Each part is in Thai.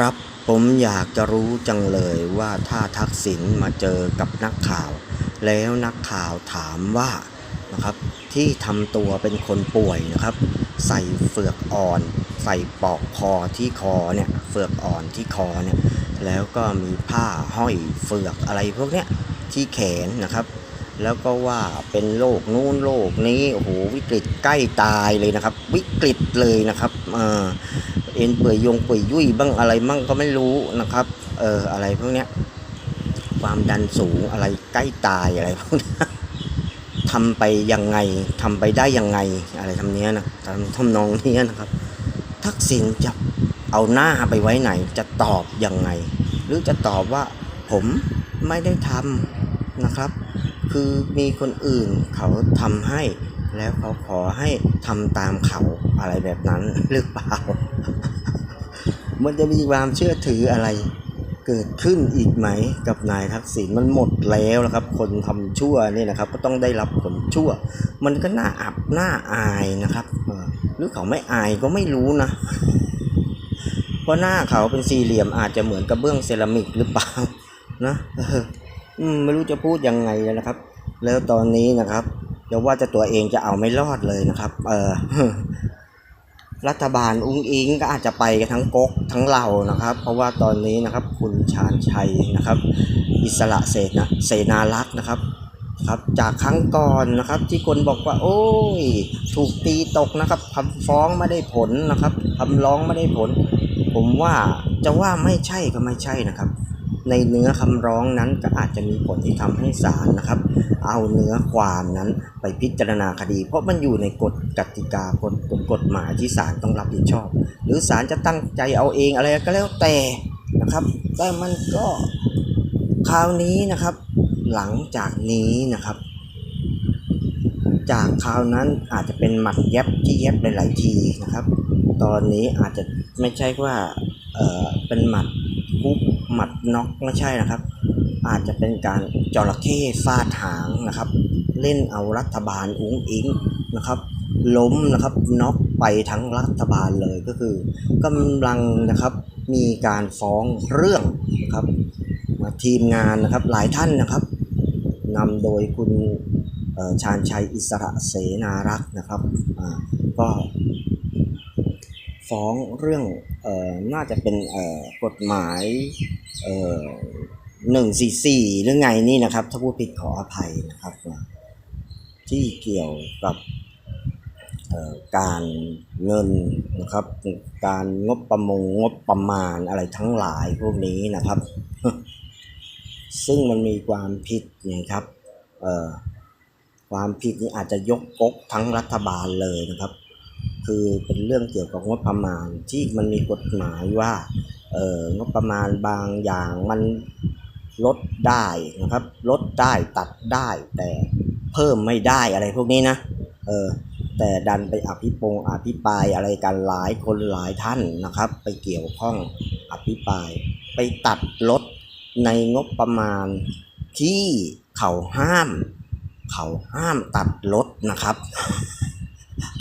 ครับผมอยากจะรู้จังเลยว่าถ้าทักษิณมาเจอกับนักข่าว แล้วนักข่าวถามว่านะครับที่ทำตัวเป็นคนป่วยนะครับ ใส่เฟือกอ่อน ใส่ปลอกคอที่คอเนี่ยเฟือกอ่อนที่คอเนี่ยแล้วก็มีผ้าห้อยเฟือกอะไรพวกเนี้ยที่แขนนะครับ แล้วก็ว่าเป็นโรคนู้นโรคนี้โอ้โหวิกฤตใกล้ตายเลยนะครับ วิกฤตเลยนะครับเออเอ็นเปื่อยยงเปื่อยยุ่ยบ้างอะไรบ้างก็ไม่รู้นะครับเอออะไรพวกเนี้ยความดันสูงอะไรใกล้ตายอะไรพวกนี้ทำไปยังไงทำไปได้ยังไง อะไรทำเนี้ยนะทำทำนองเนี้ยนะครับ ทักษิณจะเอาหน้าไปไว้ไหน จะตอบยังไง หรือจะตอบว่าผมไม่ได้ทำ นะครับ คือมีคนอื่นเขาทำให้ แล้วเขาขอให้ทำตามเขาอะไรแบบนั้นหรือเปล่า มันจะมีความเชื่อถืออะไร เกิดขึ้นอีกไหมกับนายทักษิณมันหมดแล้วนะครับ คนทำชั่วนี่นะครับ ก็ต้องได้รับผลชั่ว มันก็น่าอับน่าอายนะครับหรือเขาไม่อายก็ไม่รู้นะเพราะหน้าเขาเป็นสี่เหลี่ยมอาจจะเหมือนกระเบื้องเซรามิกหรือเปล่านะ อืมไม่รู้จะพูดยังไงแล้วนะครับ แล้วตอนนี้นะครับเดี๋ยวว่าจะตัวเองจะเอาไม่รอดเลยนะครับ เออรัฐบาลอุ้งอิงก็อาจจะไปกันทั้งก๊กทั้งเรานะครับ เพราะว่าตอนนี้นะครับ คุณชาญชัยนะครับ อิสระเสนาเสนารักษ์นะครับครับจากครั้งก่อนนะครับที่คนบอกว่า โอ้ย ถูกตีตกนะครับคำฟ้องไม่ได้ผลนะครับคำร้องไม่ได้ผล ผมว่าจะว่าไม่ใช่ก็ไม่ใช่นะครับ ในเนื้อคำร้องนั้นก็อาจจะมีผลที่ทำให้ศาลนะครับ เอาเนื้อความนั้นไปพิจารณาคดี เพราะมันอยู่ในกฎกติกากฎกฎกฎหมายที่ศาลต้องรับผิดชอบ หรือศาลจะตั้งใจเอาเองอะไรก็แล้วแต่นะครับแต่มันก็คราวนี้นะครับ หลังจากนี้นะครับ จากคราวนั้นอาจจะเป็นหมัดเย็บที่เย็บหลายๆทีนะครับ ตอนนี้อาจจะไม่ใช่ว่าเออเป็นหมัดคุก หมัดน็อกไม่ใช่นะครับ อาจจะเป็นการจระเข้ฟาดหางนะครับ เล่นเอารัฐบาลอุ้งอิงนะครับ ล้มนะครับน็อกไปทั้งรัฐบาลเลยก็คือกำลังนะครับมีการฟ้องเรื่องนะครับมาทีมงานนะครับหลายท่านนะครับนำโดยคุณชาญชัยอิสระเสนารักษ์นะครับก็ฟ้องเรื่องออน่าจะเป็นกฎหมาย เอ่อหนึ่งสี่สี่หรือไงนี่นะครับ ถ้าพูดผิดขออภัยนะครับ ที่เกี่ยวกับการเงินนะครับ การงบประมงงบประมาณอะไรทั้งหลายพวกนี้นะครับ ซึ่งมันมีความผิดไงครับเอ่อความผิดนี้อาจจะยกก๊กทั้งรัฐบาลเลยนะครับ คือเป็นเรื่องเกี่ยวกับงบประมาณที่มันมีกฎหมายว่า เอองบประมาณบางอย่างมันลดได้นะครับ ลดได้ตัดได้แต่เพิ่มไม่ได้อะไรพวกนี้นะเออแต่ดันไปอภิปงอภิปรายอะไรกันหลายคนหลายท่านนะครับ ไปเกี่ยวข้องอภิปราย ไปตัดลดในงบประมาณที่เขาห้าม เขาห้ามตัดลดนะครับ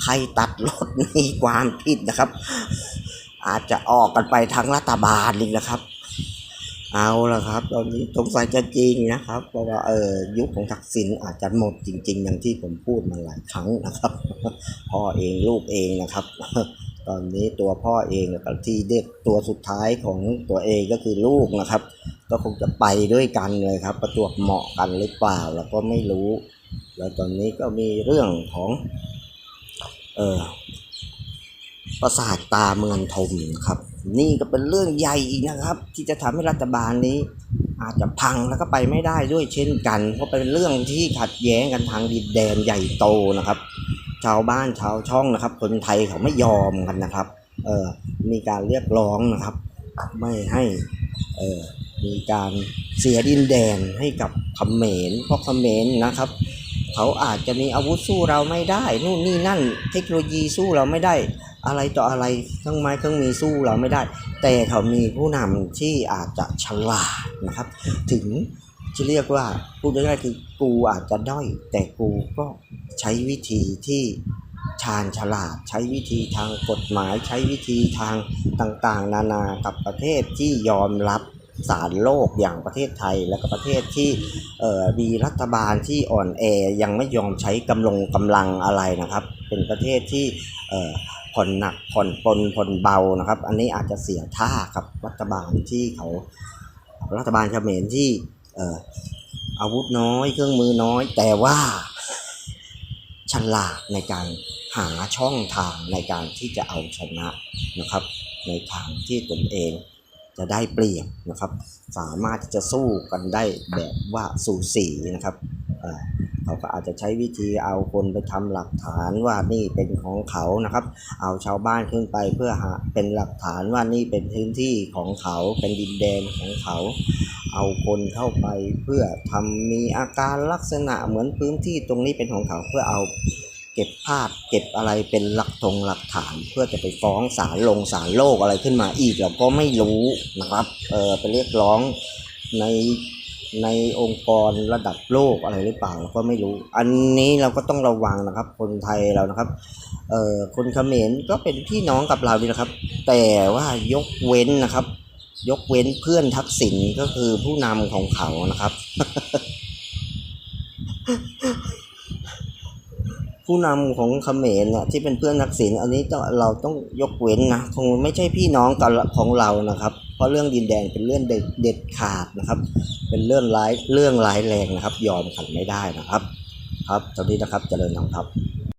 ใครตัดลดมีความผิดนะครับ อาจจะออกกันไปทั้งรัฐบาลเลยนะครับ เอาละครับตอนนี้สงสัยจะจริงนะครับ เพราะว่าเออยุคของทักษิณอาจจะหมดจริง ๆ อย่างที่ผมพูดมาหลายครั้งนะครับพ่อเองลูกเองนะครับตอนนี้ตัวพ่อเองกับที่เด็กตัวสุดท้ายของตัวเองก็คือลูกนะครับ ก็คงจะไปด้วยกันเลยครับ ประจวบเหมาะกันหรือเปล่าเราก็ไม่รู้ แล้วตอนนี้ก็มีเรื่องของ เออ ประสาทตาเมืองทมนะครับ นี่ก็เป็นเรื่องใหญ่อีกนะครับ ที่จะทำให้รัฐบาลนี้ อาจจะพังแล้วก็ไปไม่ได้ด้วยเช่นกัน เพราะเป็นเรื่องที่ขัดแย้งกันทางดินแดนใหญ่โตนะครับ ชาวบ้านชาวช่องนะครับ คนไทยเขาไม่ยอมกันนะครับเออมีการเรียกร้องนะครับ ไม่ให้เออมีการเสียดินแดนให้กับเขมรเพราะเขมรนะครับเขาอาจจะมีอาวุธสู้เราไม่ได้ นู่นนี่นั่น เทคโนโลยีสู้เราไม่ได้ อะไรต่ออะไรเครื่องไม้เครื่องมือสู้เราไม่ได้ แต่เขามีผู้นำที่อาจจะฉลาดนะครับ ถึงจะเรียกว่าพูดง่ายๆคือกูอาจจะด้อย แต่กูก็ใช้วิธีที่ชาญฉลาด ใช้วิธีทางกฎหมาย ใช้วิธีทางต่างๆ นานากับประเทศที่ยอมรับสารโลกอย่างประเทศไทย และก็ประเทศที่มีรัฐบาลที่อ่อนแอยังไม่ยอมใช้กำลงกำลังอะไรนะครับ เป็นประเทศที่ ผ่อนหนักผ่อนปนผ่อนเบานะครับ อันนี้อาจจะเสียท่ากับรัฐบาลที่เขารัฐบาลเขมรที่เอ่ออาวุธน้อยเครื่องมือน้อย แต่ว่าฉลาดในการหาช่องทางในการที่จะเอาชนะนะครับ ในทางที่ตนเอง จะได้เปรียบนะครับ สามารถที่จะสู้กันได้แบบว่าสูสีนะครับเขาก็อาจจะใช้วิธีเอาคนไปทำหลักฐานว่านี่เป็นของเขานะครับ เอาชาวบ้านขึ้นไปเพื่อหาเป็นหลักฐานว่านี่เป็นพื้นที่ของเขาเป็นดินแดนของเขา เอาคนเข้าไปเพื่อทำมีอาการลักษณะเหมือนพื้นที่ตรงนี้เป็นของเขาเพื่อเอา เก็บภาพเก็บอะไรเป็นหลักตรงหลักฐานเพื่อจะไปฟ้องศาลลงศาลโลกอะไรขึ้นมาอีกเราก็ไม่รู้นะครับเออไปเรียกร้องในในองค์กรระดับโลกอะไรหรือเปล่าเราก็ไม่รู้ อันนี้เราก็ต้องระวังนะครับ คนไทยเรานะครับเออคนเขมรก็เป็นพี่น้องกับเราดีนะครับ แต่ว่ายกเว้นนะครับ ยกเว้นเพื่อนทักษิณก็คือผู้นำของเขานะครับ ผู้นำของเขมรเนี่ยที่เป็นเพื่อนนักษิณอันนี้ต้องเราต้องยกเว้นนะคงไม่ใช่พี่น้องกันของเรานะครับ เพราะเรื่องดินแดนเป็นเรื่องเด็ดเด็ดขาดนะครับ เป็นเรื่องร้ายเรื่องร้ายแรงนะครับ ยอมกันไม่ได้นะครับ ครับตอนนี้นะครับเจริญธรรมครับ